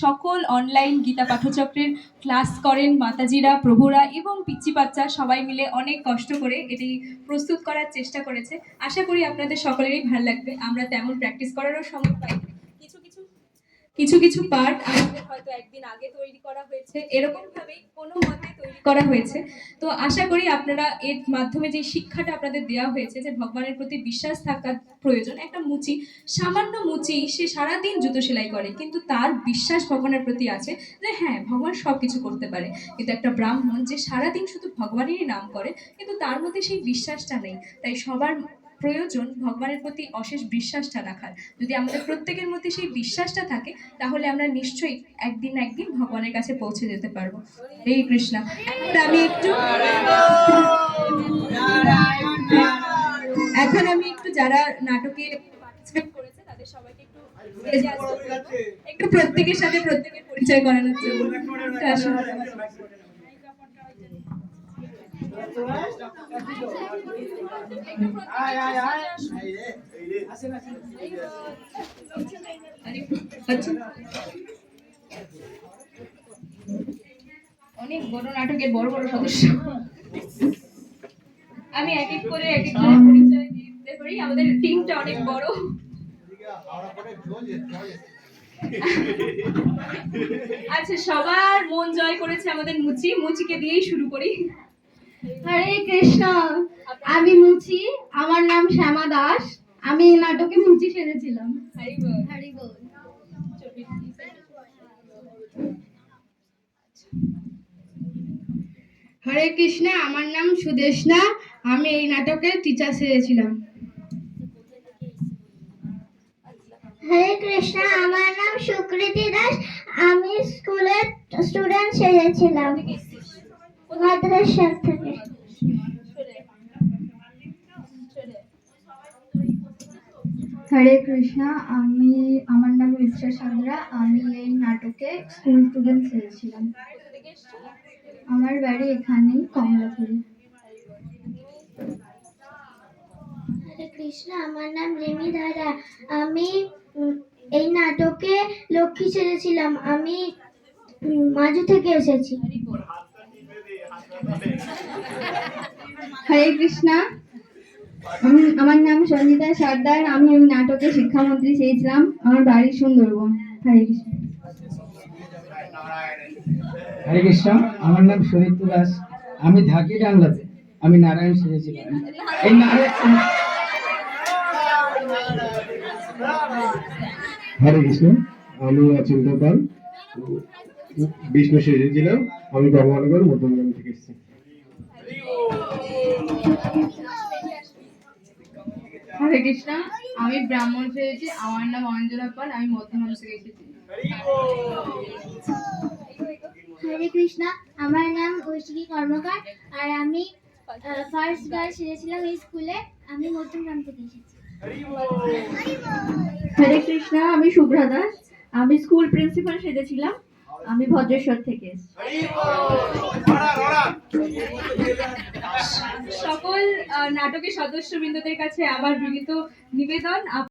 সকল online Gita পাঠচক্রের class করেন মাতাজিরা, প্রভুরা এবং পিচ্চি বাচ্চা সবাই মিলে অনেক কষ্ট করে এটি প্রস্তুত করার চেষ্টা করেছে। আশা করি আপনাদের সকলেরই ভালো লাগবে। আমরা তেমন প্র্যাকটিস করারও সময় পাই কিছু কিছু পার্ট আমাদের হয়তো একদিন আগে তৈরি করা হয়েছে। এরকম ভাবেই কোনো মতে তৈরি করা হয়েছে। তো আশা করি আপনারা এর মাধ্যমে যে শিক্ষাটা আপনাদের দেওয়া হয়েছে, যে ভগবানের প্রতি বিশ্বাস থাকা প্রয়োজন, একটা মুচি, সামান্য মুচি, সে সারাদিন জুতো সেলাই করে, কিন্তু তার বিশ্বাস ভগবানের প্রতি আছে যে হ্যাঁ ভগবান সব কিছু করতে পারে। কিন্তু একটা ব্রাহ্মণ যে সারাদিন শুধু ভগবানেরই নাম করে, কিন্তু তার মধ্যে সেই বিশ্বাসটা নেই। তাই সবার প্রয়োজন ভগবানের প্রতি অশেষ বিশ্বাসটা রাখার। যদি আমাদের প্রত্যেকের মধ্যে সেই বিশ্বাসটা থাকে, তাহলে আমরা নিশ্চয়ই একদিন না একদিন ভগবানের কাছে পৌঁছে যেতে পারব। এই কৃষ্ণা। আমি একটু এখন আমি একটু যারা নাটকে একটু প্রত্যেকের সাথে প্রত্যেকের পরিচয় করানোর জন্য। অনেক বড় নাটকের বড় বড় সদস্য। আমি এক এক করে এক এক পরিচয় দিতে পারি। আমাদের টিমটা অনেক বড়। আচ্ছা সবার মন জয় করেছে আমাদের মুচি। মুচিকে দিয়েই শুরু করি। হরে কৃষ্ণ। আমি মুচি আমার নাম শ্যামা দাস। আমি এই নাটকে মুচি সেরেছিলাম হরি বল। হরি বল। হরে কৃষ্ণ আমার নাম সুদেশনা আমি এই নাটকে টিচার সেরেছিলাম হরে কৃষ্ণ আমার নাম সুকৃতি দাস। আমি স্কুলের স্টুডেন্ট সেজেছিলাম। ভদ্রেশ্বর থেকে হরে কৃষ্ণ আমি আমার নাম রিক্সা সান্দ্রা আমি এই নাটকে স্কুল স্টুডেন্ট সেরেছিলাম আমার বাড়ি এখানেই কমলাপুরে। হরে কৃষ্ণ আমার নাম রিমি ধারা। আমি এই নাটকে লক্ষ্মী সেজেছিলাম আমি মাজু থেকে এসেছি। হরে কৃষ্ণা আমি- আমার নাম সঞ্জিতা সর্দার আমি ওই নাটকে শিক্ষামন্ত্রী চেয়েছিলাম। আমার বাড়ি সুন্দরবন। হরে কৃষ্ণ। হরে কৃষ্ণ আমার নাম সুদীপ্ত দাস। আমি থাকি বাংলাতে আমি নারায়ণ সেজেছিলাম এই নারায়ণ হরে কৃষ্ণ আমি অচিন্ত পাল। বিষ্ণু সেজেছিলাম। আমি ভগবানগর মধ্যমগ্রাম থেকে এসেছি। হরে কৃষ্ণ আমি ব্রাহ্মণ সেরেছি আমার নাম অঞ্জনা পাল আমি মধ্যমান থেকে এসেছি। হরে কৃষ্ণ আমার নাম ঐশিকী কর্মকার আর আমি ফার্স্ট গার্ল সেজেছিলাম এই স্কুলে আমি মধ্যমগ্রাম থেকে এসেছি। হরে কৃষ্ণ আমি শুভ্রা দাস আমি স্কুল প্রিন্সিপাল সেজেছিলাম আমি ভদ্রেশ্বর থেকে এসেছি। সকল নাটকের সদস্যবৃন্দদের কাছে আবার বিনীত নিবেদন।